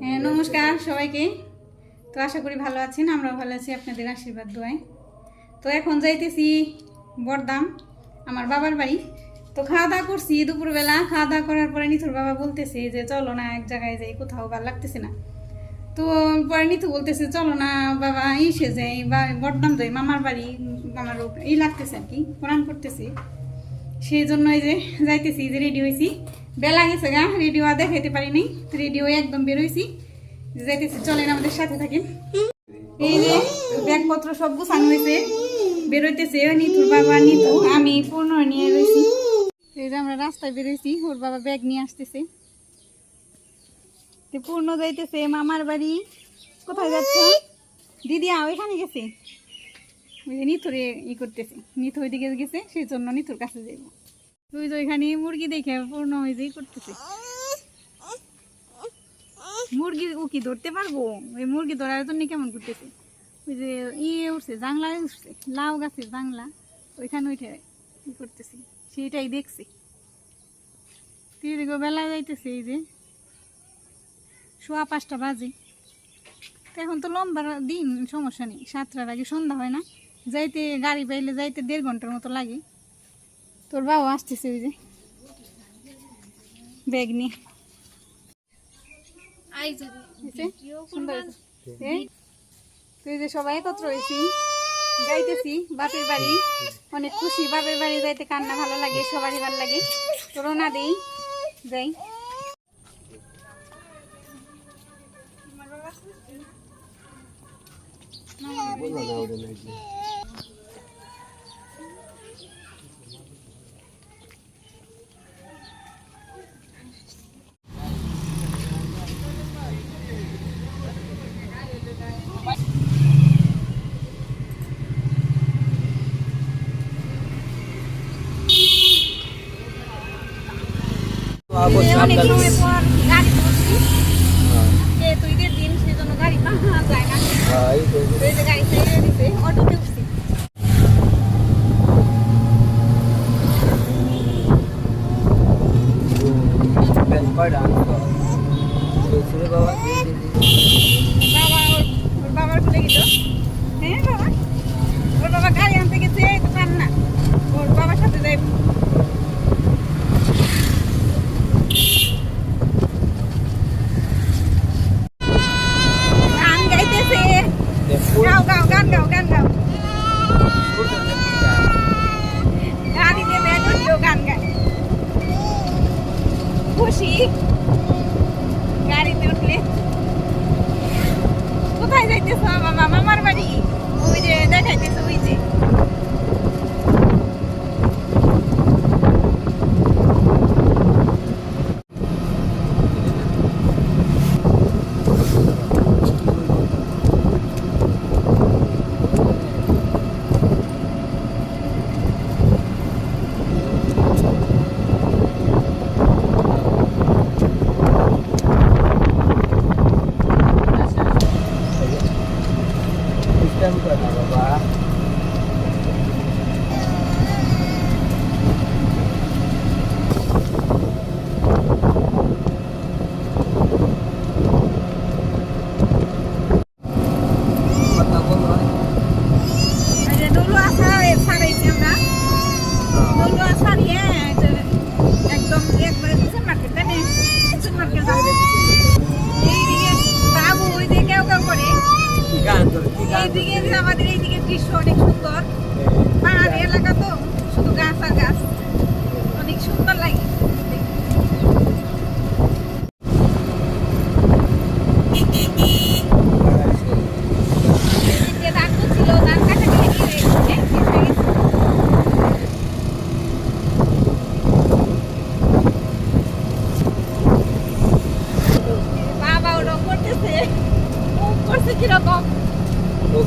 নমস্কার সবাইকে। তো আশা করি ভালো আছেন আমরা ভালো আছি, আপনাদের আশীর্বাদ, দোয়ায়। তো এখন যাইতেছি বরদাম আমার বাবার বাড়ি। তো খাওয়া দাওয়া করছি দুপুরবেলা, খাওয়া দাওয়া করার পরে নিথুর বাবা বলতেছে যে, চলো না, এক জায়গায় যাই, কোথাও ভালো লাগতেছে না। তো পরে নিতু বলতেছে, চলো না, বাবা ইসে যাই, বা বরদাম যাই, মামার বাড়ি আমার ই লাগতেছে আর কি কোরআন করতেছে। সেই জন্য এই যে যাইতেছি, যে রেডি হয়েছি বেলা গেছে গা রেডিও আর দেখাইতে পারি নাই রেডিও একদম বেরোইছি যাইতেছি, চলেন আমাদের সাথে থাকেন। এই যে, ব্যাগপত্র সব গুছানো হয়েছে বেরোইতেছে নিতুর বাবা, নিতু, আমি পূর্ণ নিয়ে রয়েছি এই যে আমরা রাস্তায় বেরোইছি ওর বাবা ব্যাগ নিয়ে আসতেছে। পূর্ণ যাইতেছে মামার বাড়ি। কোথায় যাচ্ছে? দিদি আও এখানে গেছে। ওই নিথুরে ই করতেছে নিথু ওইদিকে গেছে সেই জন্য নিথুর কাছে যাইব। তুই তো এখানে মুরগি দেখে পূর্ণ ওই যে ই করতেছে মুরগি ও কি ধরতে পারব? ওই মুরগি ধরার জন্য কেমন করতেছে? ওই যে ইয়ে উঠছে জাংলায় উঠছে, লাউ গাছের জাংলা ওইখানে উঠে ই করতেছে, সেইটাই দেখছি। দেখো বেলা যাইতেছে এই যে, সোয়া পাঁচটা বাজে। তো এখন তো লম্বা দিন, সমস্যা নেই, সাতটার আগে সন্ধ্যা হয় না। যাইতে গাড়ি পাইলে যাইতে দেড় ঘণ্টার মতো লাগে। তোর বাবা আসতেছে ওই যে। ব্যাগ নিয়ে। হয়েছে? সুন্দর হয়েছে। এই, তো এই যে সবাই একত্র হয়েছি যাইতেছি বাপের বাড়ি। অনেক খুশি বাপের বাড়ি যাইতে কান্না ভালো লাগে সবারই ভালো লাগে। তো রোনা দেই যাই। অনেক সময় পর গাড়ি ধরছি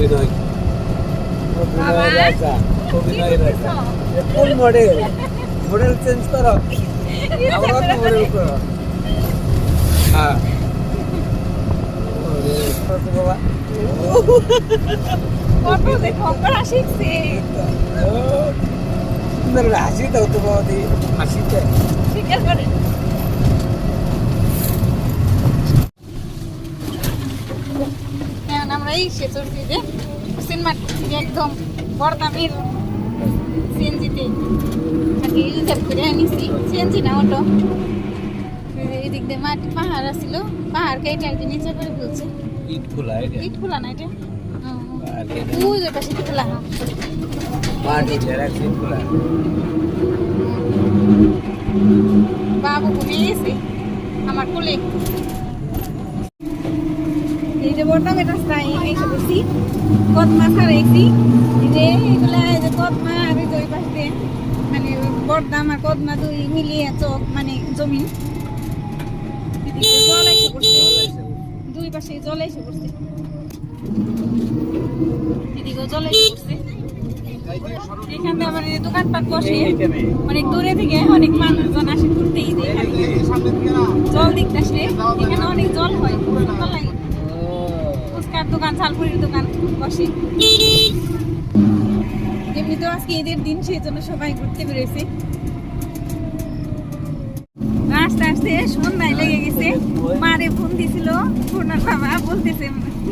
অভিনয়। অভিনয় রাজা। অভিনয় রাজা? ফুল মডেল মডেল চেঞ্জ করো। আমরা তো মডেল করো। হ্যাঁ। বাবা। কত হাসি দাও তো বাবা হাসিতে। স্বীকার করে ভাই সে চলছে যে সিনেমার থেকে একদম বড়দামের সিএনজিতে। আর কি রিজার্ভ করে আনিছি। সিএনজি না অটো। এই দিক দিয়ে মাটি পাহাড় আসছিল পাহাড় কেটে আর নিচে করে ফেলছে। ইট খোলা এটা? ইট খোলা না এটা? ওই যে পাশে খোলা। বাবু ঘুমিয়ে গেছে। আমার কোলে। এই যে বর্তমানে রাস্তায় এসে বসি কদমা এই যে এগুলা যে কদমা আর ওই পাশ দিয়ে মানে বর্দাম আর কদমা দুই মিলিয়ে চক মানে জমিন। জল এসে পড়ছে। দুই পাশে জল এসে পড়ছে। এদিকেও জল এসে পড়ছে। এখানে আবার দোকানপাট বসে। অনেক দূরে থেকে অনেক মানুষজন আসে ঘুরতে। জল দেখতে আসলে এখানে অনেক জল হয়। লাগে ফুচকার দোকান ঝালপুরির দোকান, বসে। এমনিতেও আজকে ঈদের দিন, সেই জন্য সবাই ঘুরতে বেরোয়েছে আস্তে আস্তে সন্ধ্যায় লেগে গেছে। মারে ফোন দিছিল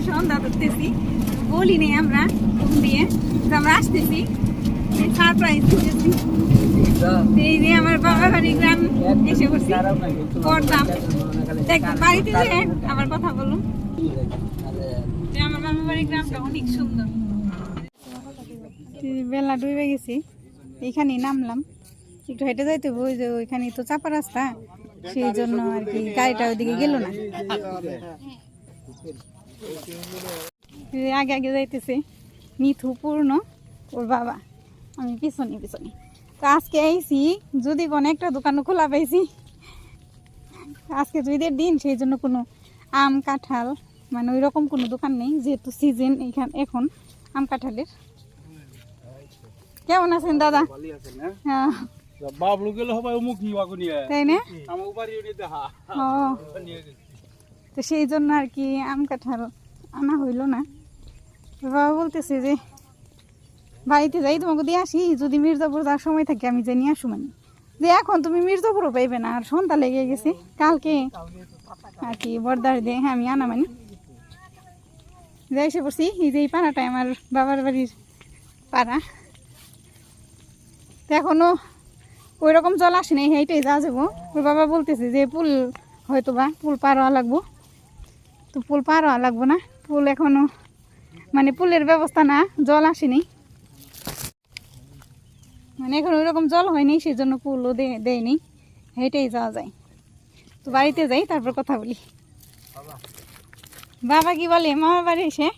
সন্ধ্যা ধরতেছি। বলি আমরা ফোন দিয়ে আমরা দিতেছি। এই যে আমার বাবা বাড়ি গ্রাম এসে পড়তাম দেখ বাড়িতে যে আবার কথা বলুন। আমার মামা বাড়ির গ্রামটা অনেক সুন্দর। বেলা ডুবে গেছি এইখানে নামলাম। একটু হেঁটে যাইতে ওই যে ওইখানে তো চাপা রাস্তা, সেই জন্য আর কি গাড়িটা ওইদিকে গেল না। আগে আগে যাইতেছে, মিথু পূর্ণ, ওর বাবা। আমি পিছনে পিছনে। তো আজকে আইছি, যদি কোনো একটা দোকানও খোলা পাইছি, আজকে তো ঈদের দিন, সেই জন্য কোনো আম, কাঁঠাল মানে ওই রকম কোনো দোকান নেই যেহেতু সিজন এখান এখন আম কাঁঠালের। কেমন আছেন দাদা? হ্যাঁ? বাবলু গেলে হবে তাই না? ও। তো সেই জন্য আর কি আম কাঁঠাল আনা হইল না। বাবা বলতেছে যে বাড়িতে যাই তোমাকে দিয়ে আসি যদি মির্জাপুর যাওয়ার সময় থাকে আমি যে নিয়ে আসু মানে। যে এখন তুমি মির্জাপুরও পাইবে না আর সন্ধ্যা লেগে গেছে কালকে আর কি বর্দার দিয়ে হ্যাঁ আমি আনা মানে। যাই এসে পড়ছি, এই যে এই পাড়াটাই আমার বাবার বাড়ির পাড়া। তো এখনও ওই রকম জল আসেনি সেইটাই যা যাব। ওর বাবা বলতেছে যে পুল হয়তো বা পুল পার হওয়া লাগবো। তো পুল পার হওয়া লাগবো না, পুল এখনও মানে পুলের ব্যবস্থা না, জল আসেনি মানে এখন ওই রকম জল হয়নি সেই জন্য পুলও দেয়নি হেঁটেই যাওয়া যায়। তো বাড়িতে যাই, তারপর কথা বলি। বাবা কি বলে? মামার বাড়ি এসে?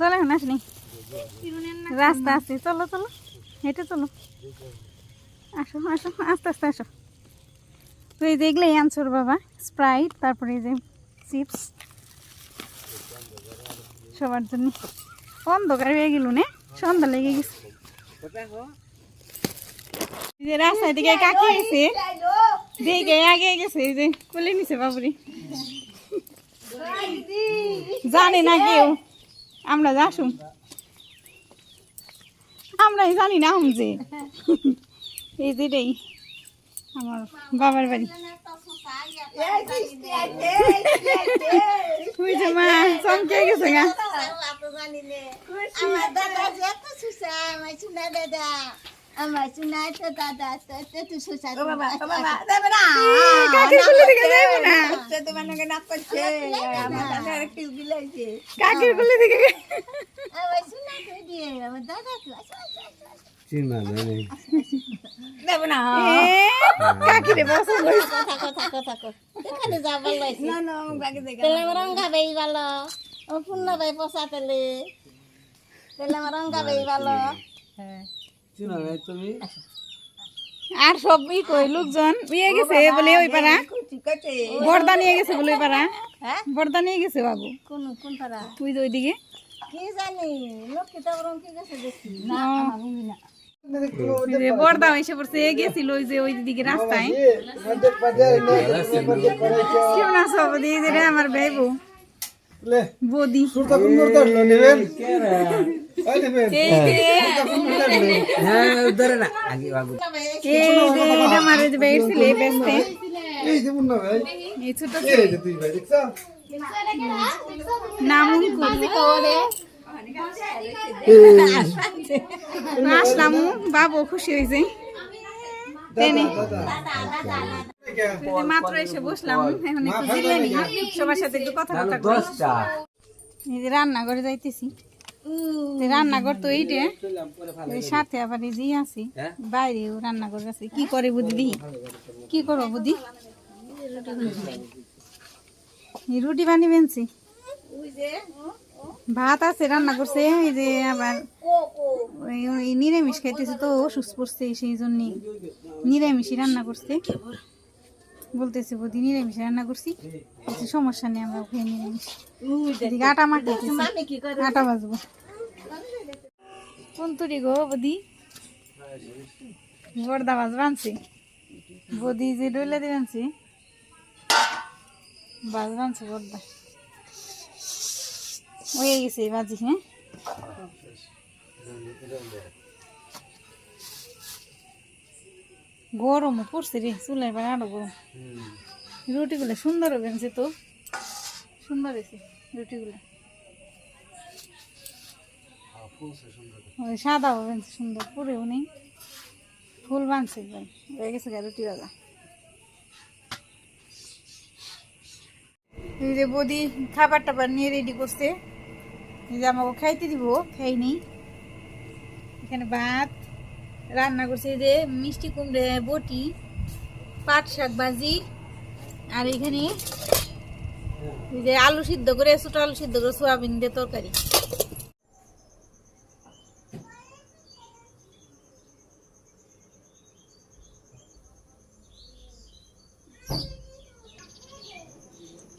চলো আসনি রাস্তা আছে। চলো চলো। হেঁটে চলো। আসো আসো, আস্তে আস্তে আসো। তো এই দেখলেই আনছোর বাবা স্প্রাইট তারপরে এই যে চিপস সবার জন্য। অন্ধকার হয়ে গেল নে? সন্ধ্যা লেগে গেছে। যে রাস্তায় দিকে কাকি গেছে দেখে আগে গেছে, এই যে কোলে নিছে বাবুরি। জানে না কেউ। আমরা যাসুম। আমরাই জানি না আম যে। এই যেটাই আমার বাবার বাড়ি। আমার দাদা যে এত সুসা, আমার চুনা দাদা। আমার চুনা তো দাদা তো এত সুসা বাবা বাবা দেবে না কাকের কোলে দিকে যাইবো না তো মানে না করছে আমার দাদা একটু বিলাইছে কাকের কোলে দিকে আমার চুনা তো দিয়ে আমার দাদা তো চিনা জানি দেবে না এ, কাকিরে পছন্দ হয়েছে। কথা কথা কথা কথা এখানে যা ভালো লাগছে না না আমার বাগে দেখে তেলে আমার রঙা বেই ভালো ও পূর্ণ বাই পোষা তেলে তেলে আমার রঙা বেই ভালো চিনা নাই তুমি। আর সব কই লোকজন ইয়ে গেছে বলে ওই পাড়া। বর্দা নিয়ে গেছে বলে ওই পাড়া। হ্যাঁ? বর্দা নিয়ে গেছে বাবু। কোন কোন পারা তুই ওইদিকে। কি জানি তো রং কি গেছে দেখি। না ওই যে বর্দা এসে পড়ছে গেছিল ওই যে ওই দিকে রাস্তায় কেমন আছো বৌদি আমার বউ। বৌদি। এই যে ধরে না। আগে বাবু। করি আসলাম খুশি হয়েছে। মাত্র এসে বসলাম এখন একটু সবার সাথে একটু কথা কথা করি যে রান্নাঘরে যাইতেছি। রান্নাঘর তো এইটা। সাথে আবার যে আছে? বাইরেও রান্নাঘর আছে। কি করে বুদ্ধি? কি করো বুদ্ধি? রুটি বানিবেনছি ভাত আছে, রান্না করছে। এই যে আবার নিরামিষ খাইতেছে তো অসুস্থ পড়ছে সেই জন্য। নিরামিষই রান্না করছে। বলতেছে বৌদি নিরামিষ রান্না করছি। কিছু সমস্যা নেই আমরা খেয়ে নিরামিষ। এদিকে আটা কি করে? আটা বাজবো কোন তুরি গো বদি। বর্দা বাজ বানছি বদি যে ডইলে দিবেনছি বাজ বানছে বর্দা হয়ে গেছে বাজি হ্যাঁ? গরম পড়ছে রে চুলাই বা আরও গরম। রুটিগুলো সুন্দর বেনছে তো। সুন্দর হয়েছে রুটিগুলো। ওই সাদা বানছে সুন্দর পুরেও নেই। ফুল বানছে একদম হয়ে গেছে গা রুটি বাজা এই যে বৌদি খাবার টাবার নিয়ে রেডি করছে। এই যে আমাকে খাইতে দিব খাই নেই এখানে ভাত রান্না করছি যে মিষ্টি কুমড়ে, বটি, পাট শাক ভাজি, আর এখানে যে আলু সিদ্ধ করে, ছোট আলু সিদ্ধ করে সোয়াবিন দিয়ে তরকারি।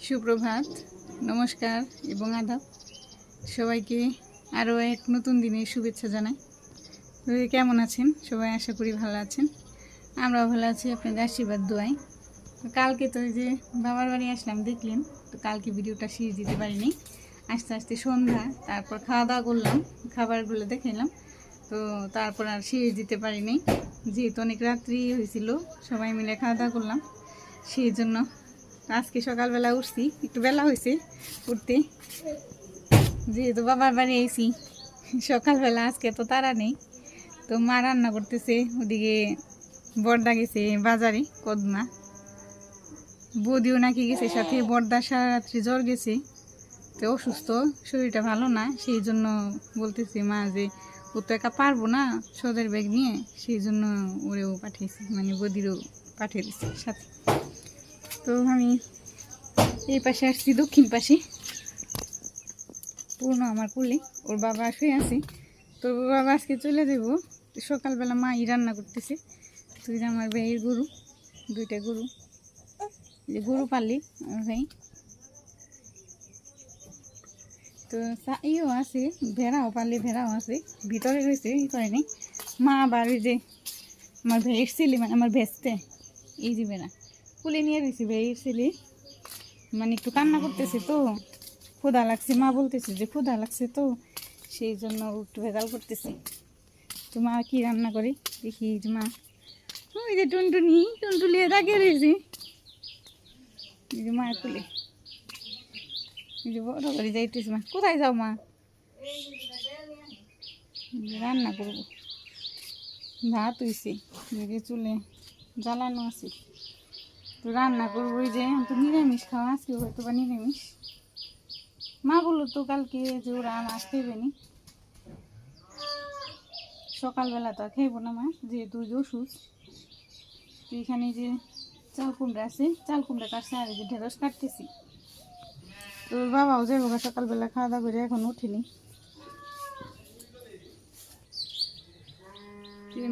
সুপ্রভাত, নমস্কার এবং আদাব। সবাইকে আরও এক নতুন দিনের শুভেচ্ছা জানাই। তো কেমন আছেন? সবাই আশা করি ভালো আছেন। আমরাও ভালো আছি, আপনাদের আশীর্বাদ, দোয়াই। কালকে তো যে বাবার বাড়ি আসলাম, দেখলেন? তো কালকে ভিডিওটা শেষ দিতে পারিনি। আস্তে আস্তে সন্ধ্যা, তারপর খাওয়া দাওয়া করলাম, খাবারগুলো দেখাইলাম তো তারপর আর শেষ দিতে পারিনি। যেহেতু অনেক রাত্রি হয়েছিল, সবাই মিলে খাওয়া দাওয়া করলাম। সেই জন্য আজকে সকালবেলা উঠছি, একটু বেলা হয়েছে উঠতে। যেহেতু বাবার বাড়ি এসি সকালবেলা আজকে তো তারা নেই। তো মা রান্না করতেছে, ওদিকে বর্দা গেছে বাজারে, কদমা। বৌদিও নাকি গেছে, সাথে বর্দা সারা রাত্রি জ্বর গেছে। তো অসুস্থ, শরীরটা ভালো না, সেই জন্য বলতেছি মা যে, ও তো একা পারব না সদের ব্যাগ নিয়ে, সেই জন্য ওরেও পাঠিয়েছে মানে বদিরও পাঠিয়ে দিচ্ছে সাথে। তো আমি এই পাশে আসছি, দক্ষিণ পাশে। পূর্ণ আমার কুলি, ওর বাবা শুয়ে আছে। তো ওর বাবা আজকে চলে যাব সকালবেলা মা ই রান্না করতেছে। তুই আমার ভাইয়ের গরু, দুইটা গরু। যে গরু পালি, আমার ভাই। তো ইও আছে, ভেড়াও পালি, ভেড়াও আছে, ভিতরে রয়েছে, ই করে নাই মা আবার ওই যে আমার ভাইয়ের ছেলে মানে আমার ভেস্তে, এই যে বেড়া কুলে নিয়ে রয়েছি ভাইয়ের ছেলে। মানে একটু কান্না করতেছে তো, ক্ষুধা লাগছে। মা বলতেছে যে ক্ষুধা লাগছে তো, সেই জন্য একটু ভেজাল করতেছে। তো মা কি রান্না করে? দেখি মা। ওই যে টুনটুনি টুনটুলিয়ে দাগিয়ে রয়েছে এই যে বড় করে যাইতেছে মা। কোথায় যাও মা? রান্না করব। ভাত হইছে, এদিকে চুলে জ্বালানো আছে। তো রান্না করব ওই যে তো নিরামিষ খাওয়া, আজকে হয়তো বা নিরামিষ। মা বলল তো কালকে যে ওরা আসতে নি। সকালবেলা তো খাইবো না মা, যেহেতু যে ওষুধ। তো এখানে যে চাল কুমড়া আছে, চাল কুমড়া কাটছে আর যে ঢেঁড়স কাটতেছি। তো বাবাও যাব গা সকালবেলা, খাওয়া দাওয়া করে এখন উঠিনি।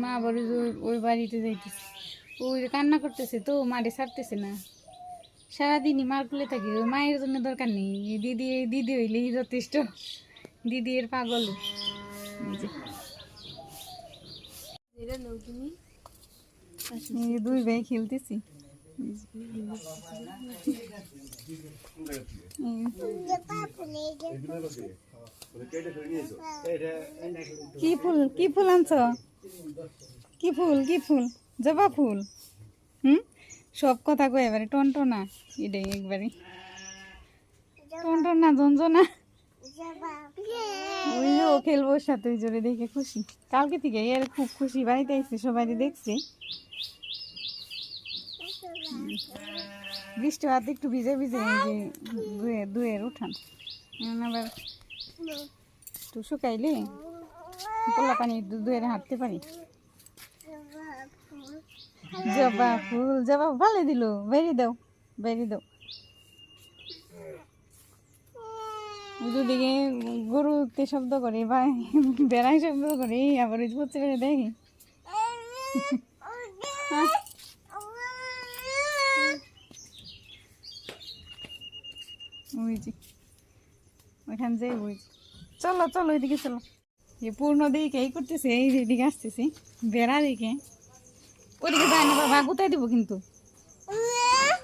মা, আবার ওই যে বাড়িতে যাইতেছে। ওই যে কান্না করতেছে তো মাঠে ছাড়তেছে না। সারাদিনই মার কুলে থাকি, ওই মায়ের জন্য দরকার নেই। দিদি দিদি হইলেই যথেষ্ট। দিদি এর পাগল। যে দুই ভাই খেলতেছি। কি ফুল কি ফুল আনছ? কি ফুল কি ফুল? জবা ফুল। হুম? সব কথা কই এবারে, টনটনা। এটাই একবারে। টন না ঝঞ্ঝনা ওই যে ও খেলব সাথে জোরে দেখে খুশি। কালকে থেকে এর খুব খুশি, বাড়িতে এসে সবাই দেখছি। বৃষ্টি হাতে একটু ভিজে ভিজে দুয়ে দুয়ের উঠান। আবার একটু শুকাইলে পোলা পানি দুয়ের হাঁটতে পারি। জবা ফুল, জবা ভালো দিল, বেরিয়ে দাও বেরিয়ে দাও। দুদিকে গরুতে শব্দ করে বা বেড়াই শব্দ করে আবার ওই হচ্ছে দেখি? ওই ওইখান যে ওই চলো চলো, ওইদিকে চলো। যে পূর্ণ দিকে এই করতেছে, এই যে এদিকে আসতেছে, বেড়া দিকে। ওইদিকে যায় না, বাবা গুতাই দিব কিন্তু।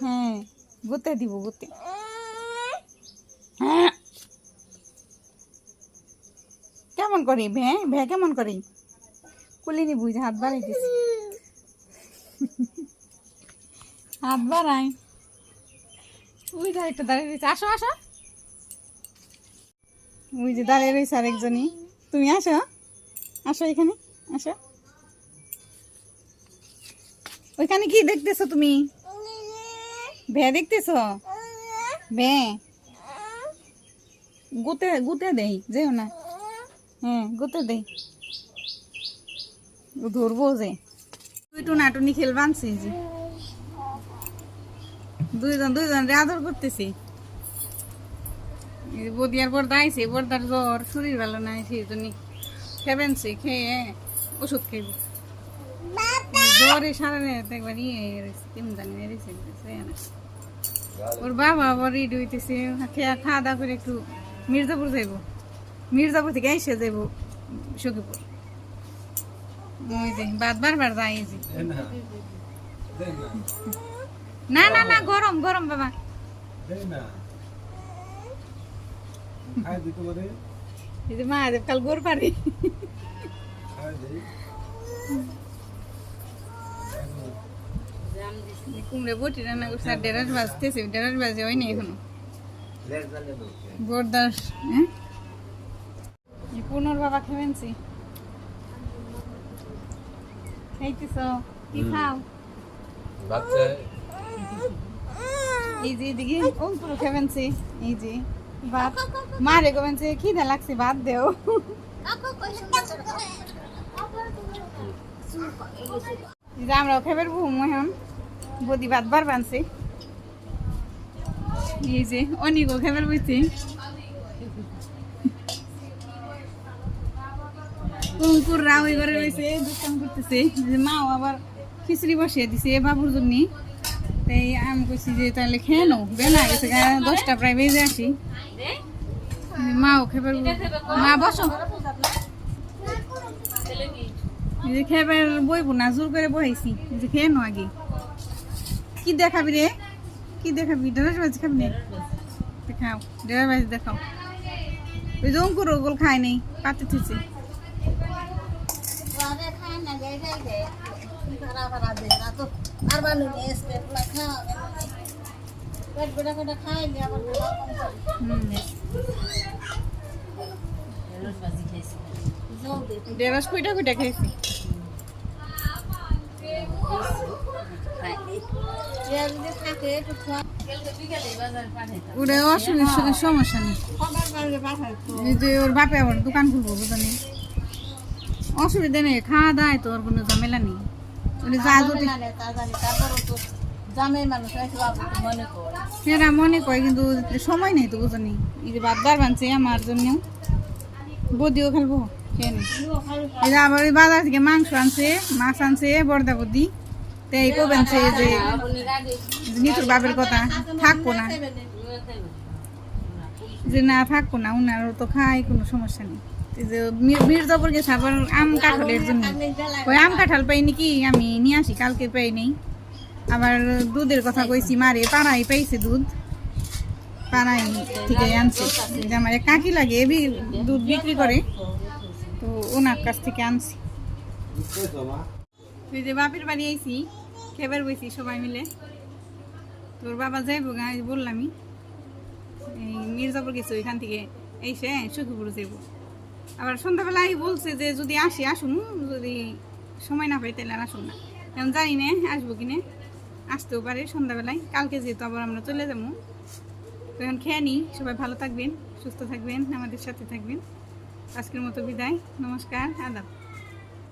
হ্যাঁ গুতাই দিব গুতে হ্যাঁ। কেমন করি? ভ্যা? ভ্যা কেমন করি? কুলিনি বুঝ হাত বাড়াইতেছি হাত বাড়াই। একটা দাঁড়িয়ে আসো আসো। দাঁড়িয়ে রয়েছে আরেকজনই। তুমি আসো। আসো এখানে, আসো। ওইখানে কি দেখতেছো তুমি? ভ্যা দেখতেছো? ভ্যা। গুতে গুতে দেই, যেও না। হ্যাঁ গুতে ও ধরবো যে। তুই টুনাটুনি খেলবা আনছি যে। দুইজন দুইজন রে আদর করতেছি বদিয়ার বর্দা আইছে বর্দার জ্বর শরীর ভালো নাই সেই জন্য খেবেনছে খেয়ে ওষুধ খাইব। জ্বরে সারা রাত একবার ইয়ে কেমন জানি ওর বাবা আবার রেডি হইতেছে খেয়া খাওয়া দাওয়া করে একটু মির্জাপুর যাইব। মির্জাপুর থেকে এসে যাইব সখীপুর। ওই যে বাদ বারবার যাই এই যে। না। না না গরম গরম বাবা। এই যে মা কাল গোর পারি কুমড়ে বটি রান্না করছে আর দেড়ার বাজতেছে দেড়ার বাজে হয় না এখনও বরদাস হ্যাঁ? পুনর বাবা খাইতেছ? কি খাও? এই যে এদিকে অঙ্কুর খেবেনছি এই যে ভাত। মারে কবেনছে খিদে লাগছে ভাত দেও। আমরাও খেবার ঘুম এখন বদি ভাত বার বানছি। এই যে অনিকও খেবার বইছি অঙ্কুর রাও ওই ঘরে রয়েছে, দোকান করতেছে। যে মাও আবার খিচড়ি বসিয়ে দিছে বাবুর জন্য। তাই আমি কইছি যে তাহলে খেয়ে নো বেলা গেছে দশটা প্রায় বেজে আসি। মাও খেবার মা, বসো। যে খেবার বইব না, জোর করে বহাইছি, যে খেয়ে নো আগে। কি দেখাবি রে? কি দেখাবি? ড্রেস বাজ খাবি নে? দেখাও ড্রেস বাজ দেখাও। ওই যে অঙ্কুর ওগুলো খায় নেই পাতে থুছে ঘরে খায় না যাই যাই যাই ভাড়া ভাড়া দে না তো। আর বানু এসে পুরা খাওয়া পেট বেড়া করে খাই দিয়ে আবার খাওয়া কম করে জলদি ড্রেস কুইটা কুইটা খাইছি। ওটা অসুবিধা সমস্যা নেই। ওর বাপে আবার দোকান খুলবো বুঝলি অসুবিধা নেই খাওয়া দাওয়ায় তো ওর কোনো ঝামেলা নেই। যা যদি মনে করে। মনে করে কিন্তু সময় নেই তো বুঝনি। এই যে বাদ বার বানছে আমার জন্য বদিও খেলব খেয়ে নি। এই যে আবার ওই বাজার থেকে মাংস আনছে মাছ আনছে বর্দা বদি। তাই কবেনছে যে নিতুর বাপের কথা থাকব না। যে না থাকব না উনারও তো খাই কোনো সমস্যা নেই। যে মির- মির্জাপুর গেছে আবার আম কাঁঠালের জন্য। ওই আম কাঁঠাল পাই নাকি আমি নিয়ে আসি কালকে পাই নেই আবার দুধের কথা কইছি মারে পাড়াই পাইছে দুধ। পাড়াই থেকে আনছে। আমার কাকি লাগে দুধ বিক্রি করে। তো ওনার কাছ থেকে আনছি। তুই যে বাপের বাড়ি আইছি খেবার বইছি সবাই মিলে। তোর বাবা যাইব বললামই। এই মির্জাপুর গেছে ওইখান থেকে এসে সুখীপুর যাব আবার সন্ধ্যাবেলায় বলছে যে যদি আসি, আসুন, যদি সময় না পাই তাহলে আর আসুন না। এখন জানি না আসব কিনে আসতেও পারে সন্ধ্যাবেলায়, কালকে যেহেতু আবার আমরা চলে যাব। তো এখন খেয়ে নিই, সবাই ভালো থাকবেন, সুস্থ থাকবেন, আমাদের সাথে থাকবেন। আজকের মতো বিদায়, নমস্কার, আদাব।